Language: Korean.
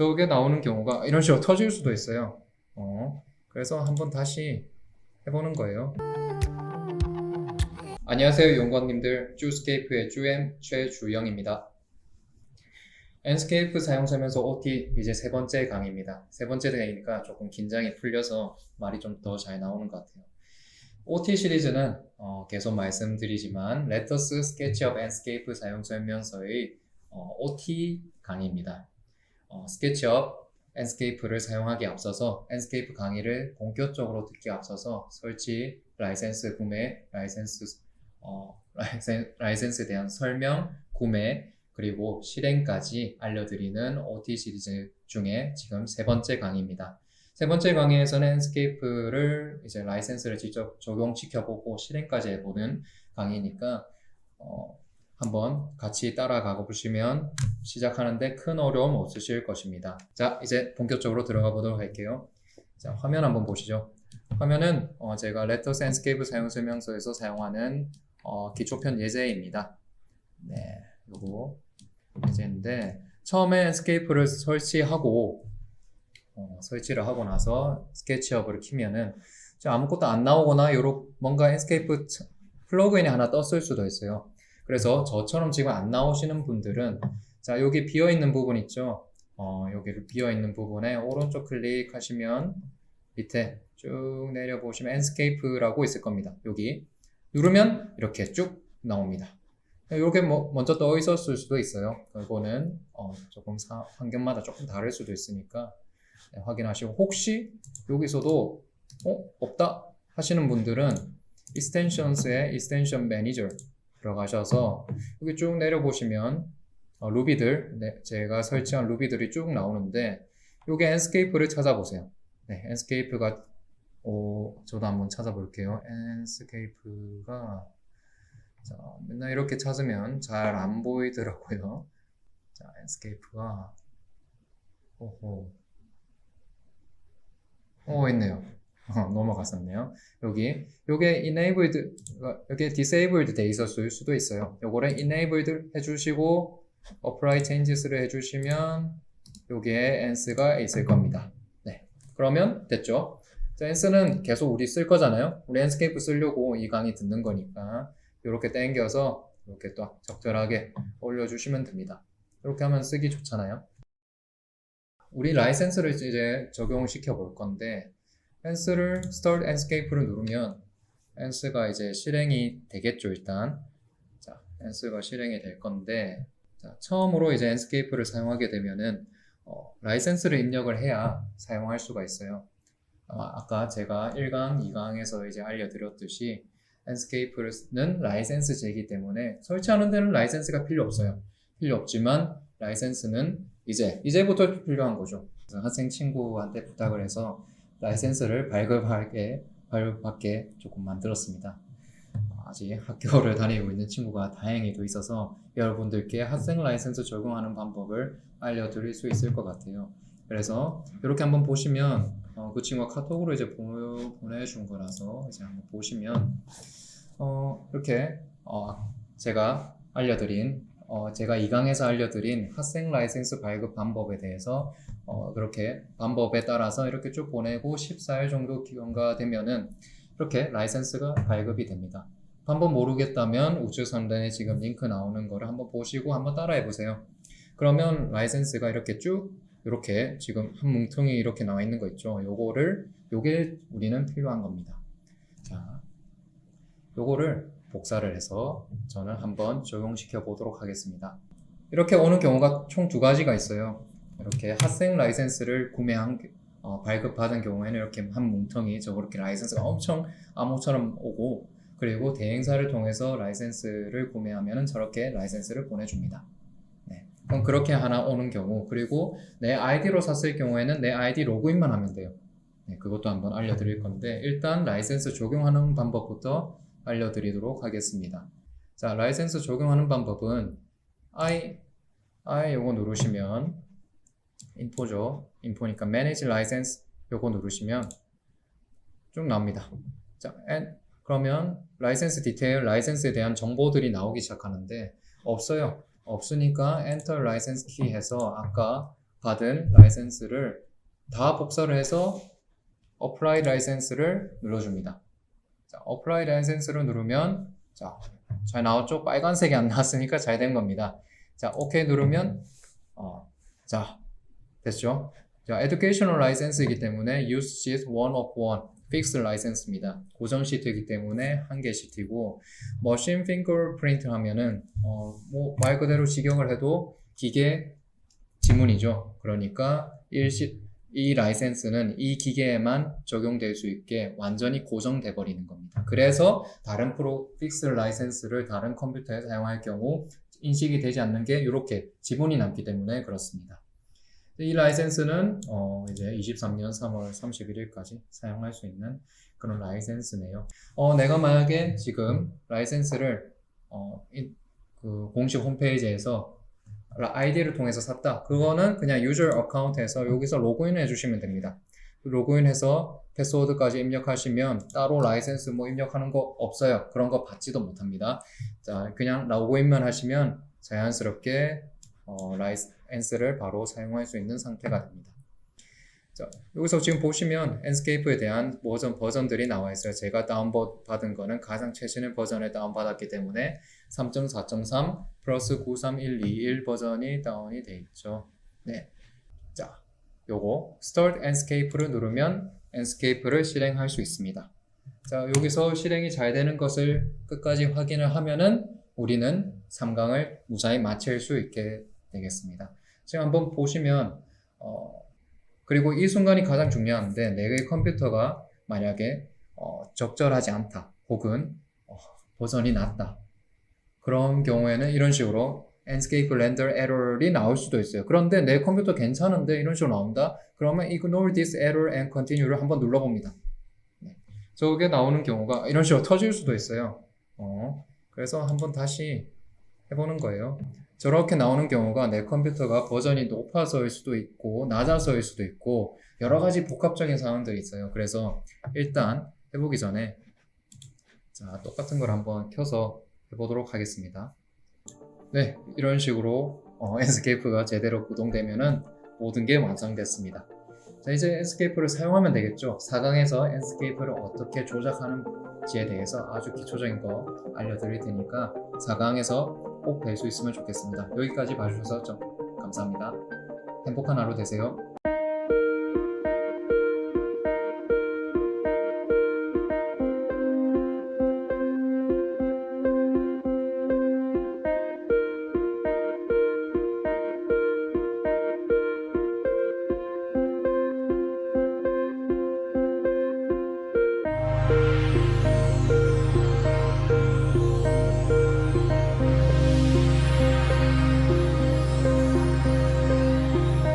저게 나오는 경우가 이런 식으로 터질 수도 있어요. 어, 그래서 한번 다시 해보는 거예요. 안녕하세요, 용광님들. 주스케이프의 주엠 최주영입니다. 엔스케이프 사용 설명서 OT 이제 세 번째 강의입니다. 세 번째 강의니까 조금 긴장이 풀려서 말이 좀 더 잘 나오는 것 같아요. OT 시리즈는 어, 계속 말씀드리지만 레터스 스케치업 엔스케이프 사용 설명서의 어, OT 강의입니다. 어, 스케치업 엔스케이프를 사용하기 앞서서 엔스케이프 강의를 본격적으로 듣기 앞서서 설치, 라이센스 구매, 라이센스 어, 라이센, 라이센스에 대한 설명, 구매, 그리고 실행까지 알려드리는 OT 시리즈 중에 지금 세 번째 강의입니다. 세 번째 강의에서는 엔스케이프를 이제 라이센스를 직접 적용시켜보고 실행까지 해보는 강의니까 어, 한번 같이 따라가 보시면 시작하는데 큰 어려움 없으실 것입니다. 자, 이제 본격적으로 들어가 보도록 할게요. 자, 화면 한번 보시죠. 화면은 어, 제가 레터스 엔스케이프 사용 설명서에서 사용하는 어, 기초편 예제입니다. 네, 요거 예제인데 처음에 엔스케이프를 설치하고 어, 설치를 하고 나서 스케치업을 키면은 좀 아무것도 안 나오거나 요런 뭔가 엔스케이프 차- 플러그인이 하나 떴을 수도 있어요. 그래서 저처럼 지금 안 나오시는 분들은 자 여기 비어 있는 부분 있죠. 어, 여기를 비어 있는 부분에 오른쪽 클릭하시면 밑에 쭉 내려 보시면 엔스케이프라고 있을 겁니다. 여기 누르면 이렇게 쭉 나옵니다. 이렇게 뭐 먼저 떠 있었을 수도 있어요. 이거는 어, 조금 사- 환경마다 조금 다를 수도 있으니까 네, 확인하시고 혹시 여기서도 어 없다 하시는 분들은 extensions의 extension manager 들어가셔서 여기 쭉 내려 보시면 어, 루비들 네, 제가 설치한 루비들이 쭉 나오는데 여기 엔스케이프를 찾아보세요. 네, 엔스케이프가 오, 저도 한번 찾아볼게요. 엔스케이프가 자, 맨날 이렇게 찾으면 잘 안 보이더라고요. 자, 엔스케이프가 오호 오 있네요. 어, 넘어갔었네요. 여기 요게 enabled 여기 disabled 돼 있었을 수도 있어요. 요거를 enabled 해주시고 apply changes를 해주시면 요게 ans가 있을 겁니다. 네, 그러면 됐죠. 자, ans는 계속 우리 쓸 거잖아요. 우리 enscape 쓰려고 이 강의 듣는 거니까 이렇게 당겨서 이렇게 또 적절하게 올려주시면 됩니다. 이렇게 하면 쓰기 좋잖아요. 우리 라이센스를 이제 적용시켜 볼 건데 엔스를 start enscape를 누르면 엔스가 이제 실행이 되겠죠 일단. 자 엔스가 실행이 될 건데 자, 처음으로 이제 enscape를 사용하게 되면은 어, 라이센스를 입력을 해야 사용할 수가 있어요. 아, 아까 제가 1강, 2강에서 이제 알려드렸듯이 enscape는 라이센스제이기 때문에 설치하는 데는 라이센스가 필요 없어요. 필요 없지만 라이센스는 이제 이제부터 필요한 거죠. 학생 친구한테 부탁을 해서 라이센스를 발급하게 발급받게 조금 만들었습니다. 아직 학교를 다니고 있는 친구가 다행히도 있어서 여러분들께 학생 라이센스 적용하는 방법을 알려드릴 수 있을 것 같아요. 그래서 이렇게 한번 보시면 어, 그 친구가 카톡으로 이제 보, 보내준 거라서 이제 한번 보시면 어, 이렇게 어, 제가 알려드린 어, 제가 2강에서 알려드린 학생 라이센스 발급 방법에 대해서 어, 그렇게 방법에 따라서 이렇게 쭉 보내고 14일 정도 기간가 되면은 이렇게 라이센스가 발급이 됩니다. 방법 모르겠다면 우측 상단에 지금 링크 나오는 거를 한번 보시고 한번 따라해 보세요. 그러면 라이센스가 이렇게 쭉 이렇게 지금 한 뭉텅이 이렇게 나와 있는 거 있죠. 요거를 요게 우리는 필요한 겁니다. 자, 요거를 복사를 해서 저는 한번 적용시켜 보도록 하겠습니다. 이렇게 오는 경우가 총 두 가지가 있어요. 이렇게 학생 라이센스를 구매한 어, 발급받은 경우에는 이렇게 한 뭉텅이 저렇게 라이센스가 엄청 암호처럼 오고 그리고 대행사를 통해서 라이센스를 구매하면 저렇게 라이센스를 보내줍니다. 네. 그럼 그렇게 하나 오는 경우 그리고 내 아이디로 샀을 경우에는 내 아이디 로그인만 하면 돼요. 네, 그것도 한번 알려드릴 건데 일단 라이센스 적용하는 방법부터 알려드리도록 하겠습니다. 자, 라이센스 적용하는 방법은 I, I 요거 누르시면 인포죠. 인포니까 Manage License 요거 누르시면 쭉 나옵니다. 자, and 그러면 라이센스 디테일, 라이센스에 대한 정보들이 나오기 시작하는데 없어요. 없으니까 Enter License Key 해서 아까 받은 라이센스를 다 복사를 해서 apply 라이센스를 눌러줍니다. 자, apply 라이센스를 누르면 자, 잘 나왔죠? 빨간색이 안 나왔으니까 잘 된 겁니다. 자, OK 누르면 어, 자, 됐죠? 자, educational license이기 때문에 use sheet one of one fixed license입니다. 고정 시트이기 때문에 한 개 시트이고 machine fingerprint 하면은 어, 뭐 말 그대로 직역을 해도 기계 지문이죠. 그러니까 일시 이 라이센스는 이 기계에만 적용될 수 있게 완전히 고정돼 버리는 겁니다. 그래서 다른 프로 픽스 라이센스를 다른 컴퓨터에 사용할 경우 인식이 되지 않는 게 이렇게 지문이 남기 때문에 그렇습니다. 이 라이센스는 어 이제 23년 3월 31일까지 사용할 수 있는 그런 라이센스네요. 어 내가 만약에 지금 라이센스를 어 그 공식 홈페이지에서 아이디를 통해서 샀다. 그거는 그냥 유저 어카운트에서 여기서 로그인 해주시면 됩니다. 로그인해서 패스워드까지 입력하시면 따로 라이센스 뭐 입력하는 거 없어요. 그런 거 받지도 못합니다. 자, 그냥 로그인만 하시면 자연스럽게 어, 라이센스를 바로 사용할 수 있는 상태가 됩니다. 자, 여기서 지금 보시면 엔스케이프에 대한 버전, 버전들이 나와 있어요. 제가 다운받은 거는 가장 최신의 버전을 다운받았기 때문에 3.4.3 플러스 93121 버전이 다운이 돼 있죠. 네. 자, 요거 Start Enscape를 누르면 Enscape를 실행할 수 있습니다. 자, 여기서 실행이 잘 되는 것을 끝까지 확인을 하면은 우리는 3강을 무사히 마칠 수 있게 되겠습니다. 지금 한번 보시면 어, 그리고 이 순간이 가장 중요한데 내 컴퓨터가 만약에 어, 적절하지 않다 혹은 어, 버전이 낮다 그런 경우에는 이런 식으로 Enscape Render Error이 나올 수도 있어요. 그런데 내 컴퓨터 괜찮은데 이런 식으로 나온다? 그러면 Ignore this error and continue를 한번 눌러봅니다. 네. 저게 나오는 경우가 이런 식으로 터질 수도 있어요. 어, 그래서 한번 다시 해보는 거예요. 저렇게 나오는 경우가 내 컴퓨터가 버전이 높아서일 수도 있고 낮아서일 수도 있고 여러 가지 복합적인 상황들이 있어요. 그래서 일단 해보기 전에 자 똑같은 걸 한번 켜서 해보도록 하겠습니다. 네, 이런 식으로 어, 엔스케이프가 제대로 구동되면은 모든 게 완성됐습니다. 자, 이제 엔스케이프를 사용하면 되겠죠. 4강에서 엔스케이프를 어떻게 조작하는지에 대해서 아주 기초적인 거 알려드릴 테니까 4강에서 꼭 뵐 수 있으면 좋겠습니다. 여기까지 봐주셔서 좀 감사합니다. 행복한 하루 되세요.